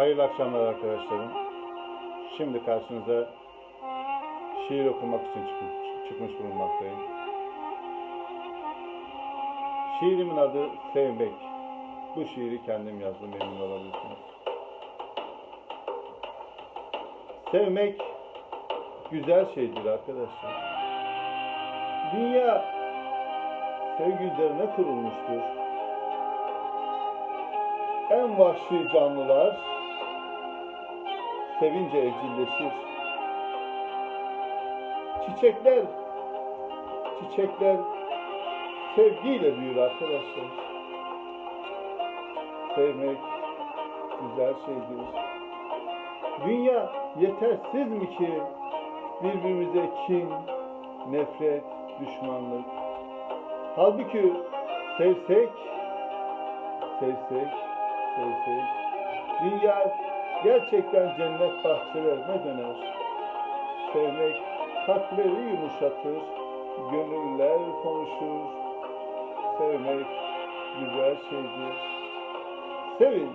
Hayırlı akşamlar arkadaşlarım. Şimdi karşınıza şiir okumak için çıkmış, çıkmış bulunmaktayım. Şiirimin adı Sevmek. Bu şiiri kendim yazdım, emin olabilirsiniz. Sevmek güzel şeydir arkadaşlar. Dünya sevgi üzerine kurulmuştur. En vahşi canlılar sevince evcilleşir. Çiçekler, çiçekler sevgiyle büyür arkadaşlar. Sevmek güzel şeydir. Dünya yetersiz mi ki birbirimize kin, nefret, düşmanlık. Halbuki sevsek, sevsek, sevsek, dünya gerçekten cennet bahçelerine döner. Sevmek kalpleri yumuşatır, gönüller konuşur. Sevmek güzel şeydir. Sevin,